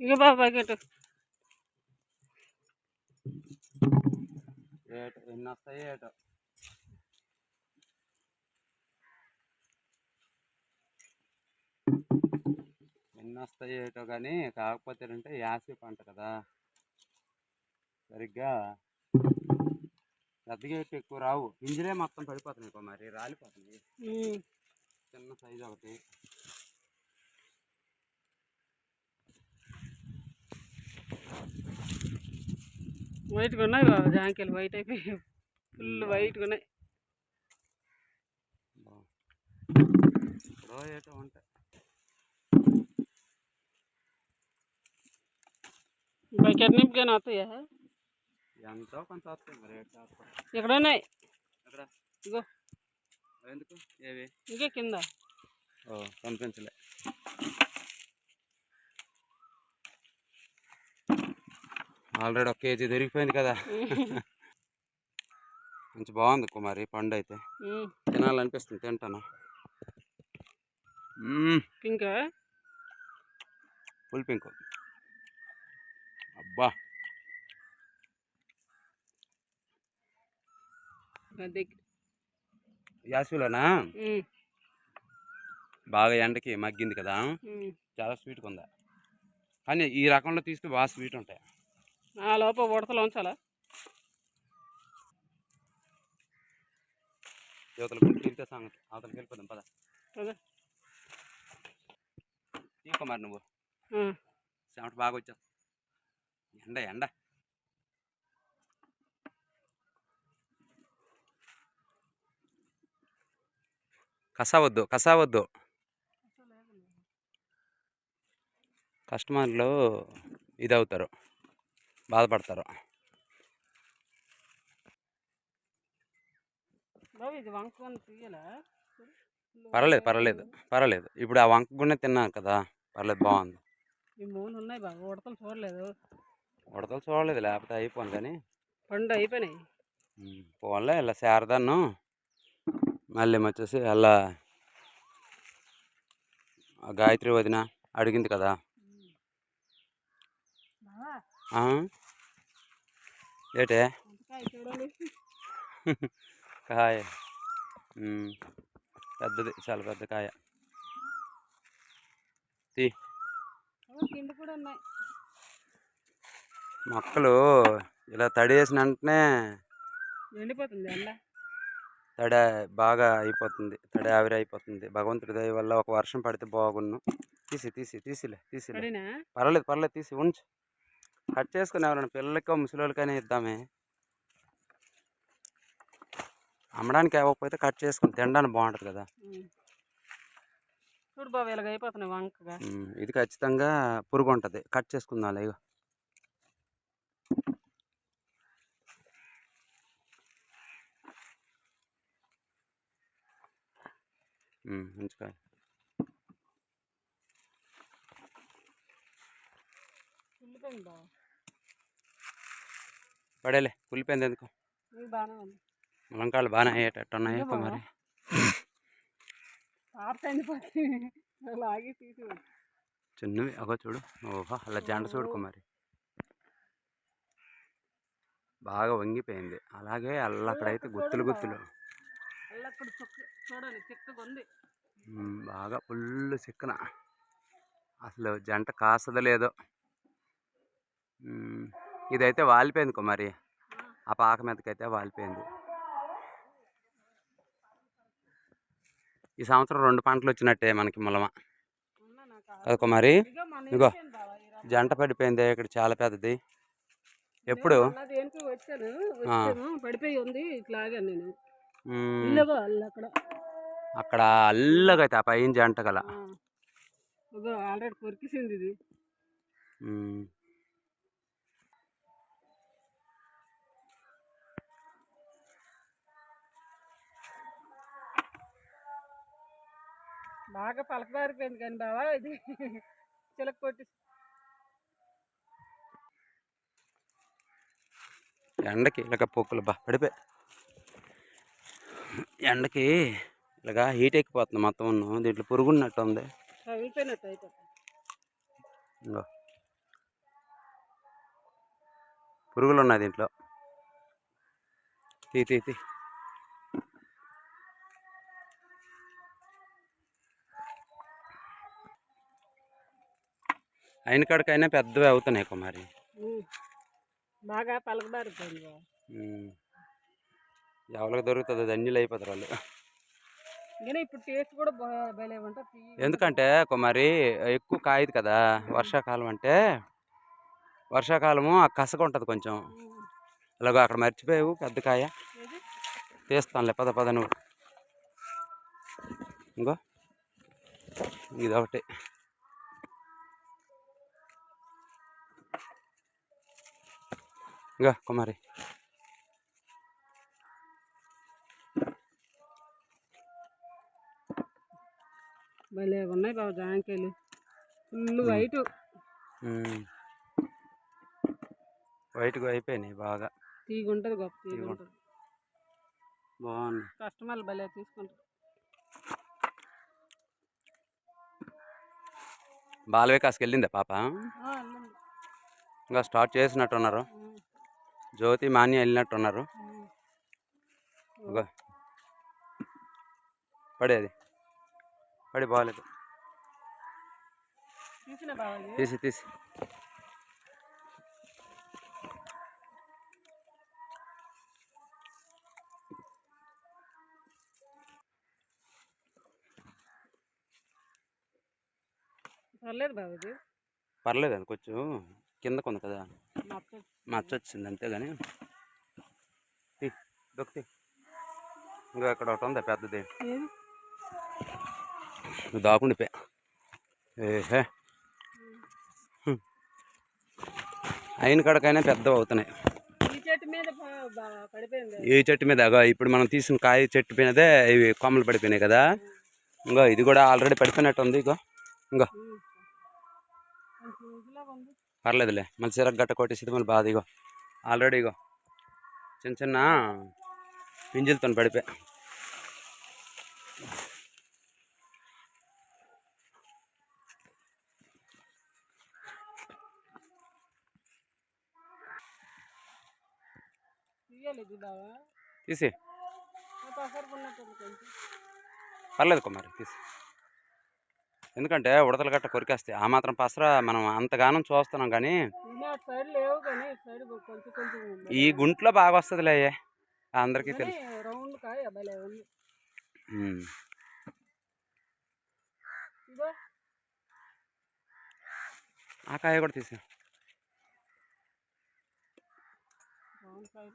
ఇక బాబా బకెట్ ఏటో ఎన్ని వస్తాయి ఏటో. ఎన్ని వస్తాయి ఏటో కానీ కాకపోతే అంటే యాసవి పంట కదా. సరిగ్గా పెద్దగా ఎక్కువ రావు. గింజలే మొత్తం పడిపోతున్నాయి మరి రాలిపోతున్నాయి. చిన్న సైజు ఒకటి. వైట్గా ఉన్నాయి బాబా జాంకాయలు వైట్ అయిపోయి ఫుల్ వైట్గా ఉన్నాయి బకెట్ నింపుకొని వస్తాయా ఎంతో కొంత వస్తాయి మరి. ఇక్కడ ఉన్నాయి ఇగో. ఎందుకు? ఏవి? ఇంకే కింద. ఓ ఆల్రెడీ ఒక కేజీ దొరికిపోయింది కదా. మంచి బాగుంది కుమారి పండు అయితే. తినాలనిపిస్తుంది తింటాను. పింకా ఫుల్ పింక్. అబ్బా. యాసిలోనా? బాగా ఎండకి మగ్గింది కదా. చాలా స్వీట్గా ఉందా? కానీ ఈ రకంలో తీస్తే బాగా స్వీట్ ఉంటాయి. ఆ లోపల ఉడతలు ఉంచాలా సంగతి. అవతలకి వెళ్ళిపోదాం పద. నువ్వు. చెమట బాగా వచ్చావు ఎండ ఎండ. కసవద్దు కసవద్దు కస్టమర్లు ఇది అవుతారు బాధపడతారు. పర్వాలేదు పర్వాలేదు పర్వాలేదు. ఇప్పుడు ఆ వంక గుండె తిన్నాను కదా పర్లేదు బాగుంది. ఈ మూడు ఉన్నాయి బాబు ఉడతలు చూడలేదు. ఉడతలు చూడలేదు లేకపోతే అయిపోను కానీ. పండు అయిపోయినాయి. పోన్లే ఇలా శారదాను మళ్ళీ వచ్చేసి అలా ఆ గాయత్రి వదిన అడిగింది కదా? ఏటే? కాయ. పెద్దది చాలా పెద్ద కాయ. తీ. మొక్కలు ఇలా తడేసిన వెంటనే ఎండిపోతుంది ఎండ. తడ బాగా అయిపోతుంది తడ ఆవిరి అయిపోతుంది. భగవంతుడి దయ వల్ల ఒక వర్షం పడితే బాగున్ను. తీసి తీసి తీసిలే తీసిలే. పడినా? పర్వాలేదు పర్లేదు తీసి ఉంచు. కట్ చేసుకుని ఎవరైనా పిల్లలకో ముసలికైనా ఇద్దామే. అమ్మడానికి ఇవ్వకపోతే కట్ చేసుకుని తినడానికి బాగుంటుంది కదా. చూడు బాబు ఇలాగ అయిపోతున్నాయి వంకగా. ఇది ఖచ్చితంగా పురుగు ఉంటుంది. కట్ చేసుకుందాం ఇగో. ఉమ్, ఉంచుకో. కుళ్ళిపోయింది బాబు పడేలే కులిపోయింది ఎందుకు? ములంకాయలు బాగానే అయ్యేటట్టు ఉన్నాయి. మరి. చిన్నవి అగో చూడు. ఓహో అలా జంట చూడుకో మరి. బాగా వంగిపోయింది. అలాగే అల్ల అక్కడైతే గుత్తులు గుత్తులు. బాగా ఫుల్ చిక్కన. అసలు జంట కాస్తదో లేదో. ఇదైతే వాలిపోయింది కుమారి. ఆ పాక మీదకైతే వాలిపోయింది. ఈ సంవత్సరం రెండు పంటలు వచ్చినట్టే మనకి ములమ. కదా కుమారి? రా- జంట పడిపోయింది ఇక్కడ చాలా పెద్దది. ఎప్పుడు? అక్కడ. అల్లగైతే ఆ పైన జంట గల. ఆల్రెడీ కొరికేసింది ఇది. బాగా పలకబారిపోయింది కానీ బావా ఇది చిలక కొట్టి. ఎండకి ఇలాగ పొక్కులు బా పడిపోయి. ఎండకి ఇలాగా హీట్ ఎక్కిపోతుంది మొత్తం ఉన్న దీంట్లో పురుగున్నట్టు ఉంది. పురుగులు ఉన్నాయి దీంట్లో. తీ తీ తీ. అయిన కాడికైనా పెద్దవి అవుతున్నాయి కుమారి. బాగా. ఎవరికి దొరుకుతుందో ధన్యులు అయిపోతారు వాళ్ళు ఇప్పుడు టేస్ట్ కూడా. ఎందుకంటే కుమారి ఎక్కువ కాయదు కదా వర్షాకాలం అంటే వర్షాకాలము ఆ కసక ఉంటుంది కొంచెం. అలాగో అక్కడ మర్చిపోయావు పెద్ద కాయ? తీస్తానులే పద పద నువ్వు ఇంకో ఇది ఒకటి ఇంకా కుమారి భలే ఉన్నాయి బాబు జాంకాయలు. Full white. వైట్గా అయిపోయినాయి బాగా. తీగ ఉంటుంది గొప్ప తీగ తీగ ఉంటుంది బాగుంది. కస్టమర్లు భలే తీసుకుంటారు. బాల వికాస్కి వెళ్ళిందా పాప. ఇంకా స్టార్ట్ చేసినట్టున్నారు. జ్యోతి మాన్య వెళ్ళినట్టున్నారు. ఉమ్. ఇగో. పడేది పడి బాగాలేదు? తీసి తీసి. పర్లేదు బాబు పర్లేదు అది కొంచెం కిందకు ఉంది కదా. మచ్చ వచ్చింది అంతేగాని. తీ దొక్కి ఇంకా అక్కడ ఒకటి ఉంది పెద్దది? నువ్వు దాకుండిపోయా ఏహే. అయిన కాడకైనా పెద్దవి అవుతున్నాయి. ఈ చెట్టు మీద ప- ఇప్పుడు మనం తీసిన కాయ చెట్టు మీదే ఇవి కొమ్మలు పడిపోయినాయి కదా. ఇంకో ఇది కూడా ఆల్రెడీ పడిపోయినట్టు ఉంది ఇగో. ఇంకో ఉమ్. కొంచెం ఊజులాగా ఉంది పర్లేదులే. మళ్ళీ సిరక్ గట్ట కొట్టేసి మళ్ళీ బాధ ఇగో. ఆల్రెడీ ఇగో. చిన్న చిన్న పింజలతో పడిపోయి. బాగా తీసి పర్లేదు కుమారి తీసి ఎందుకంటే ఉడతలు గట్ట కొరికేస్తాయి. ఆ మాత్రం పసరా మనం అంతగానం చూస్తున్నాం కానీ. ఈ గుంట్లో బాగా వస్తుందిలే అందరికీ తెలుసు. ఆ కాయ కూడా తీసి రౌండ్ కాయ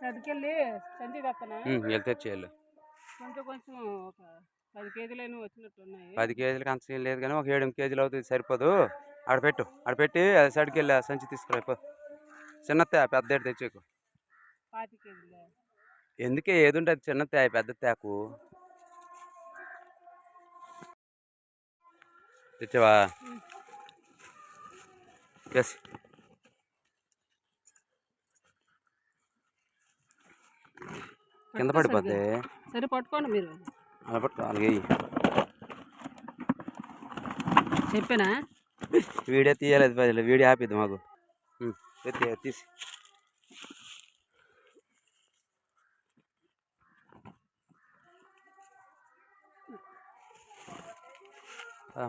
సదికెళ్ళి సంచి తెస్తానా వెళ్ళి తెచ్చేయాలి. కొంచెం కొంచెం ఒక పది కేజీలైనా వచ్చినట్టు ఉన్నాయి. పది కేజీలకి అంత సీన్ లేదు కానీ ఒక ఏడు కేజీలు అవుతుంది సరిపోదు. ఆడ పెట్టు ఆడ పెట్టి అది సైడ్కి వెళ్ళి ఆ సంచి తీసుకురా పో. చిన్నతే పెద్ద ఏడు తెచ్చేకు. పాతి కేజీలు? ఎందుకే ఏది ఉంటుంది చిన్న తేయ పెద్ద తేకు. తెచ్చావా. ఎస్ కింద పడిపోద్ది. సరే పట్టుకోండి మీరు. అలా పట్టు అలాగే చెప్పానా? వీడియో తీయలేదు పదిలే. వీడియో ఆపిద్ది మాకు. తీసి.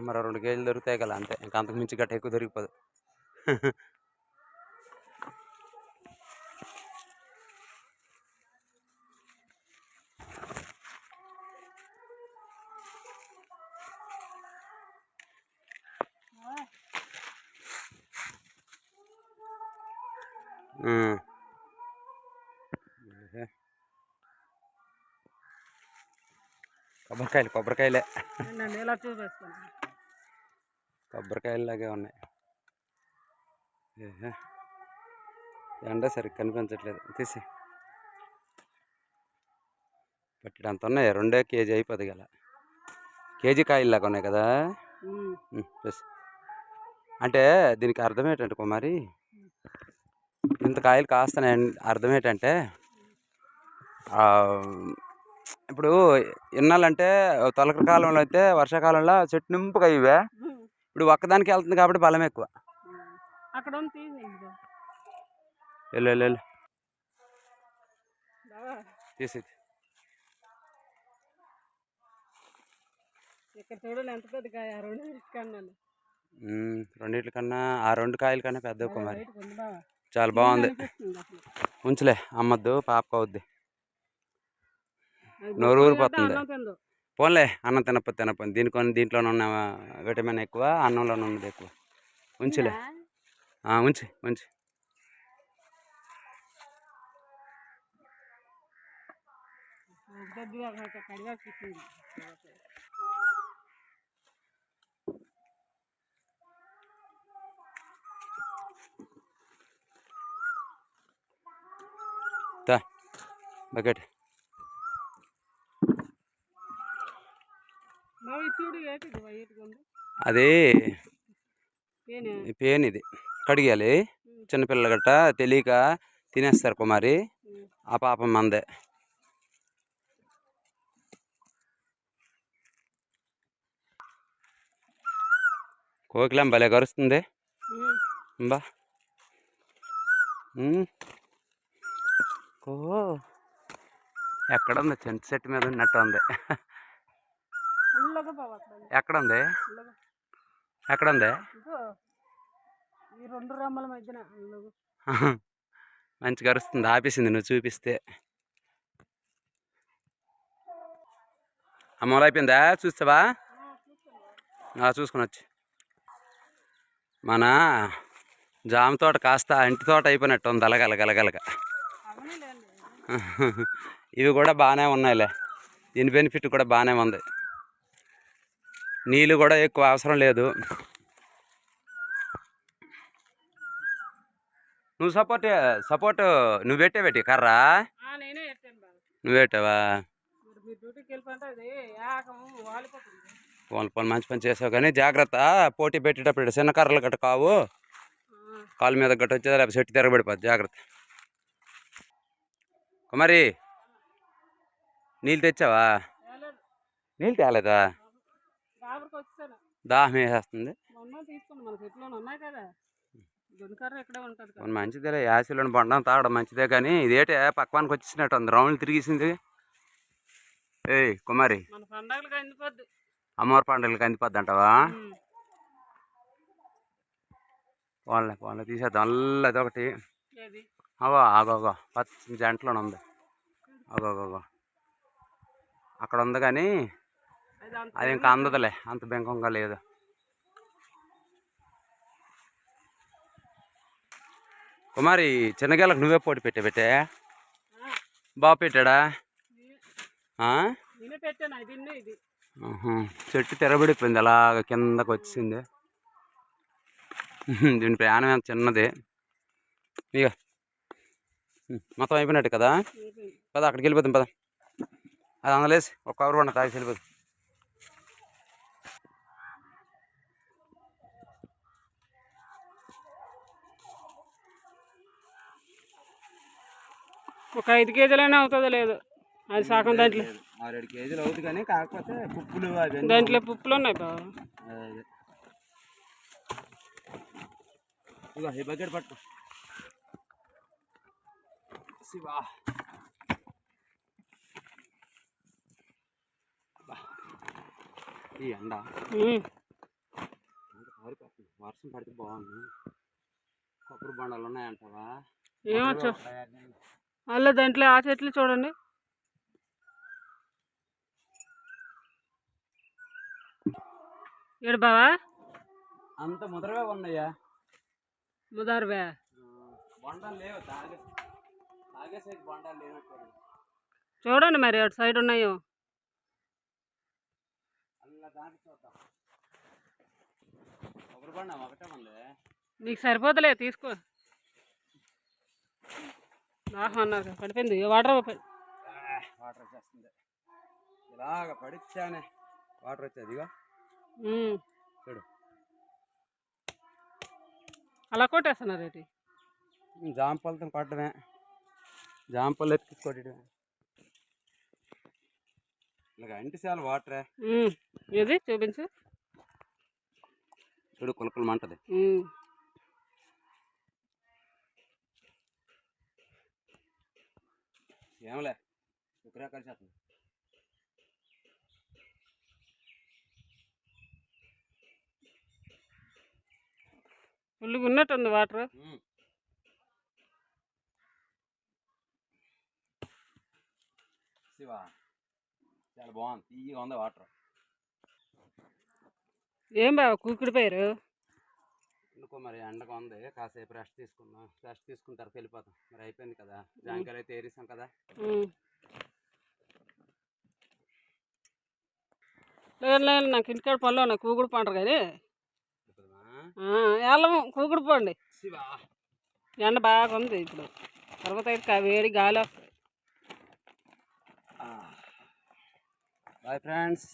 మరో రెండు కేజీలు దొరుకుతాయి కదా అంతే. ఇంకా అంతకు మించి గట్ట ఎక్కువ దొరికిపోదు. కొబ్బరికాయలు కొబ్బరికాయలే. చూపిస్తాను కొబ్బరికాయలాగే ఉన్నాయి. ఏహే. ఎండ సరిగ్గా కనిపించట్లేదు. తీసి. పట్టడం అంత ఉన్నాయి? రెండే కేజీ అయిపోద్ది గల. కేజీ కాయల్లాగా ఉన్నాయి కదా? అంటే దీనికి అర్థం ఏంటంటే కుమారి? ఇంత కాయలు కాస్తున్నాయి అర్థం ఏంటంటే ఇప్పుడు ఇన్నాళ్ళంటే తొలకరి కాలంలో అయితే వర్షాకాలంలో చెట్టు నింపుగా ఇవే. ఇప్పుడు ఒక్కదానికి వెళ్తుంది కాబట్టి బలం ఎక్కువ. అక్కడ ఉంది తీసి ఇదిగో. వెళ్ళు వెళ్ళు వెళ్ళు. బావా. తీసి ఇక్కడ చూడండి ఎంత పెద్ద కాయ ఆ రెండు కన్నాను ఉమ్, రెండిట్ల కన్నా ఆ రెండు కాయల కన్నా పెద్ద ఎక్కువ చాలా బాగుంది. ఉంచులే అమ్మద్దు పాపకు అవుద్ది. నోరు ఊరిపోతుంది. పోన్లే అన్నం తినప్ప తినప్ప దీనికొని దీంట్లోనే ఉన్న విటమిన్ ఎక్కువ అన్నంలోనే ఉన్నది ఎక్కువ. ఉంచులే. ఉంచి ఉంచి ఒక కడిగాకు ఇచ్చింది. తా బకెట్. అది పేనే? ఇది. కడిగాలి చిన్నపిల్లలు గట్ట తెలియక తినేస్తారు కుమారి ఆ పాపం మందే. కోకిలం భలే కరుస్తుంది. బా ఉమ్. ఎక్కడ ఉంది చెంటు చెట్టు మీద ఉన్నట్టు ఉంది. ఎక్కడ ఉంది. ఎక్కడ ఉంది రెండు రమ్మల మధ్యన. మంచి కరుస్తుంది ఆపేసింది నువ్వు చూపిస్తే అమ్మలు అయిపోయిందా చూస్తావా చూసుకుని వచ్చి మన జామ తోట కాస్త ఇంటి తోట అయిపోయినట్టు ఉంది అలగల గలగలగ అవనీలేండి. ఇవి కూడా బాగానే ఉన్నాయిలే. దీని బెనిఫిట్ కూడా బాగానే ఉంది. నీళ్ళు కూడా ఎక్కువ అవసరం లేదు. నువ్వు సపోర్ట్ సపోర్ట్ నువ్వు పెట్టే పెట్టి కర్రా? నువ్వు పెట్టావా? వాళ్ళ పని మంచి పని చేసావు కానీ జాగ్రత్త పోటీ పెట్టేటప్పుడు చిన్న కర్రలు గట్ట కావు. కాలు మీద గట్ట వచ్చేది లేకపోతే చెట్టు తిరగబడిపోద్ది. జాగ్రత్త. కుమారి నీళ్ళు తెచ్చావా. నీళ్ళు తేలేదా? దాహం వేసేస్తుంది. మంచిదేలే. యాసిలోని బండం తాగడం మంచిదే కానీ ఇదేటే పక్వానికి వచ్చేసినట్టు ఉంది. రౌండ్లు తిరిగేసింది. ఏయ్ కుమారి. అమ్మవారి పండుగలకి అందిపోద్ది అంటావా. పోన్లే పోన్లే. తీసేద్దాం. అల్ల అదొకటి ఏది అవో ఆగోగో పచ్చ జంటలోనే ఉంది. అగోగోగో అక్కడ ఉంది కానీ అది ఇంకా అందదులే. అంత బెంకంగా లేదు. కుమారి చిన్నగేళ్ళకి నువ్వే పోటీ పెట్టే పెట్టే? బాగా పెట్టాడా. చెట్టు తెరబడిపోయింది అలాగ కిందకు వచ్చింది. దీని ప్రయాణం ఎంత చిన్నది. ఇక మొత్తం అయిపోయినట్టు కదా. పద అక్కడికి వెళ్ళిపోతాం పద. అది అందలేసి ఒక కవర్ పండ తాగి వెళ్ళిపోతాం ఒక ఐదు కేజీలైనా అవుతుందో లేదు. అది సగం దాంట్లో. ఆరేడు కేజీలు అవుతుంది కానీ కాకపోతే పుప్పులు దాంట్లో పుప్పులు ఉన్నాయి. ఇదిగో ఈ బకెట్ పట్టు శివా. ఈ ఎండ. వర్షం పడితే బాగుంది కొబ్బరి బండాలు ఉన్నాయంటావా? ఏమొచ్చు అలా దాంట్లో ఆ చెట్లు చూడండి. ఏడు బావా? అంత ముదరవే ఉన్నాయా? ముదారువే. బొండాలు లేవు. తాగే తాగేసరికి బొండాలు లేనట్టు చూడండి మరి అటు సైడ్ ఉన్నాయో అలా దానికి చూద్దాం కొబ్బరి బండం ఒకటే ఉంది నీకు సరిపోతలే తీసుకో. దాహం అన్నారు పడిపోయింది వాటర్ వాటర్ వచ్చేస్తుంది. ఇలాగ పడిచ్చానే వాటర్ వచ్చేది ఇగో. చూడు. అలా కొట్టేస్తున్నారు ఏంటి? జాంపలతో కొట్టడమే. జాంపలు ఎత్తి కొట్టడమే ఇలాగ ఇంటి చాలు వాటరే. ఇది చూపించు. చూడు కులకులు మంటది ఉమ్. ఏమలే? ఇక్కడ కలిసి ఫుల్గా ఉన్నట్టుంది వాటర్. శివ చాలా బాగుంది. తీయగా ఉంది వాటర్. ఏం బావ కూకుడిపోయారు? ఎందుకో మరి ఎండగా ఉంది. కాసేపు రెస్ట్ తీసుకుందాం. రెస్ట్ తీసుకున్న తర్వాత వెళ్ళిపోతాం. మరి అయిపోయింది కదా. జాంకాయలు అయితే ఏరిసాం కదా. లేదు లేదు నాకు ఇంటికాడ పనులు ఉన్నాయి. కూకుడు పంటరు కానీ? వెళ్ళము కూకుడు పోండి. ఎండ బాగా ఉంది ఇప్పుడు. తర్వాత అయితే వేడి గాలి బాయ్ ఫ్రెండ్స్.